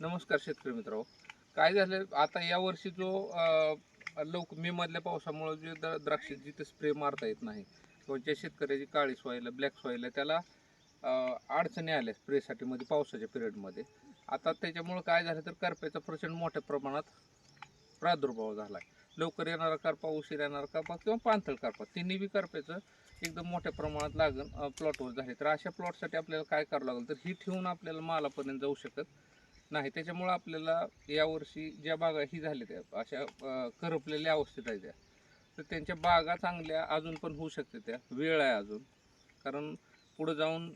नमस्कार शेतकरी मित्रांनो. काय झालं आता या वर्षी जो लवकर मे मधल्या पावसामुळे जे द- द्राक्ष जिथे स्प्रे मारता येत नाही किंवा ज्या शेतकऱ्याची काळी सोयला ब्लॅक सॉईल आहे त्याला अडचणी आल्या स्प्रेसाठी मध्ये पावसाच्या पिरियडमध्ये आता त्याच्यामुळं काय झालं तर करप्याचा प्रचंड मोठ्या प्रमाणात प्रादुर्भाव झाला आहे लवकर येणारा करपा उशीर येणारा करपा किंवा पाणथळ करपा तिन्ही बी करप्याचं एकदम मोठ्या प्रमाणात लागण प्लॉटवर झाले. तर अशा प्लॉटसाठी आपल्याला काय करावं लागेल तर ही ठेवून आपल्याला मालापर्यंत जाऊ शकत नाही त्याच्यामुळं आपल्याला यावर्षी ज्या बागा ही झाल्या त्या अशा करपलेल्या अवस्थेत आहे त्या. तर त्यांच्या बागा चांगल्या अजून पण होऊ शकते त्या. वेळ आहे अजून. कारण पुढं जाऊन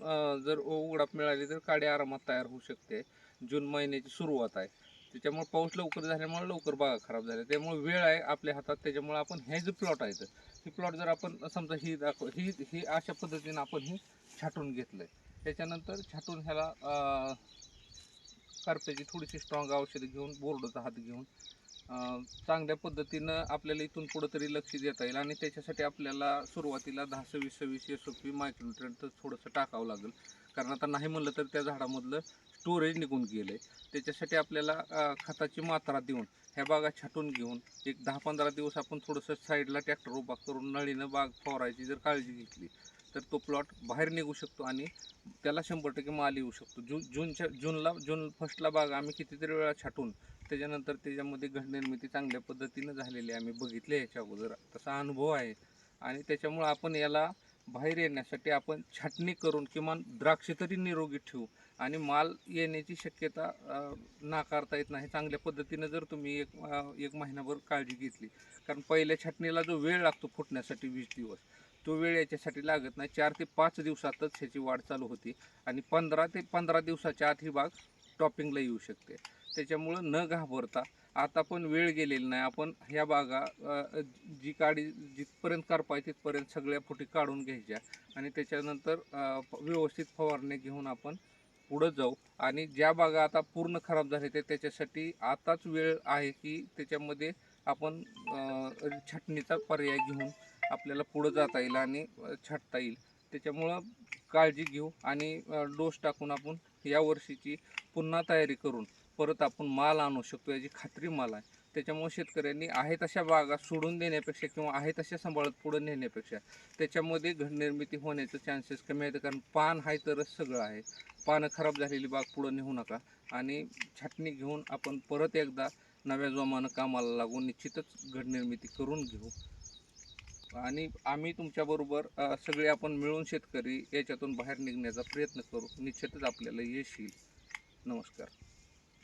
जर उघडाप मिळाली तर काडी आरामात तयार होऊ शकते. जून महिन्याची सुरुवात आहे. त्याच्यामुळे पाऊस लवकर झाल्यामुळे लवकर बागा खराब झाल्या. त्यामुळे वेळ आहे आपल्या हातात. त्याच्यामुळे आपण हे जे प्लॉट आहे ही प्लॉट जर आपण समजा ही दाखव ही ही अशा पद्धतीनं आपण ही छाटून घेतलं आहे त्याच्यानंतर छाटून ह्याला करप्याची थोडीशी स्ट्रॉंग औषधं घेऊन बोर्डचा हात घेऊन चांगल्या पद्धतीनं आपल्याला इथून कुठंतरी लक्ष देता येईल आणि त्याच्यासाठी आपल्याला सुरुवातीला दहा सव्वीस सव्वीस एस ओ पी मायक्रोन्युट्रेंट थोडंसं टाकावं लागेल. कारण आता नाही म्हणलं तर त्या झाडामधलं स्टोरेज निघून गेलं आहे त्याच्यासाठी आपल्याला खताची मात्रा देऊन ह्या बागा छाटून घेऊन एक दहा पंधरा दिवस आपण थोडंसं साईडला ट्रॅक्टर उभा करून नळीनं बाग फवारायची जर काळजी घेतली तर तो प्लॉट बाहेर निघू शकतो आणि त्याला शंभर टक्के माल येऊ शकतो. जून जूनच्या जूनला जून फर्स्टला बाग आम्ही कितीतरी वेळा छाटून त्याच्यानंतर त्याच्यामध्ये घडनिर्मिती चांगल्या पद्धतीनं झालेली आहे आम्ही बघितले याच्या अगोदर. तसा अनुभव आहे. आणि त्याच्यामुळं आपण याला बाहेर येण्यासाठी आपण छाटणी करून किमान द्राक्ष तरी निरोगी ठेवू. आणि माल येण्याची शक्यता नाकारता येत नाही. चांगल्या पद्धतीनं जर तुम्ही एक एक महिनाभर काळजी घेतली. कारण पहिल्या छाटणीला जो वेळ लागतो फुटण्यासाठी वीस दिवस तो वेळ याच्यासाठी लागत नाही. चार ते पाच दिवसातच ह्याची वाढ चालू होती. आणि पंधरा ते पंधरा दिवसाच्या आत ही बाग टॉपिंगला येऊ शकते. त्याच्यामुळं न घाबरता आता पण वेळ गेलेली नाही. आपण ह्या बागा जी काडी जिथपर्यंत करपाय तिथपर्यंत सगळ्या फुटी काढून घ्यायच्या आणि त्याच्यानंतर व्यवस्थित फवारणी घेऊन आपण पुढं जाऊ. आणि ज्या बागा आता पूर्ण खराब झाल्या त्या त्याच्यासाठी आताच वेळ आहे की त्याच्यामध्ये आपण छटणीचा छाटणीचा पर्याय घेऊन आपल्याला पुढं जाता येईल आणि छाटता येईल. त्याच्यामुळं काळजी घेऊ आणि डोस टाकून आपण या वर्षीची पुन्हा तयारी करून परत आपण माल आणू शकतो याची खात्री मला आहे. त्याच्यामुळे शेतकऱ्यांनी आहे तशा बागा सोडून देण्यापेक्षा किंवा आहे तशा सांभाळत पुढे नेण्यापेक्षा त्याच्यामध्ये घडनिर्मिती होण्याचे चान्सेस कमी आहेत. कारण पान आहे तरच सगळं आहे. पानं खराब झालेली बाग पुढं नेऊ नका. आणि छाटणी घेऊन आपण परत एकदा नव्या जोमानं कामाला लागून निश्चितच घडनिर्मिती करून घेऊ. आणि आम्ही तुमच्याबरोबर सगळे आपण मिळून शेतकरी याच्यातून बाहेर निघण्याचा प्रयत्न करू. निश्चितच आपल्याला यश येईल. नमस्कार.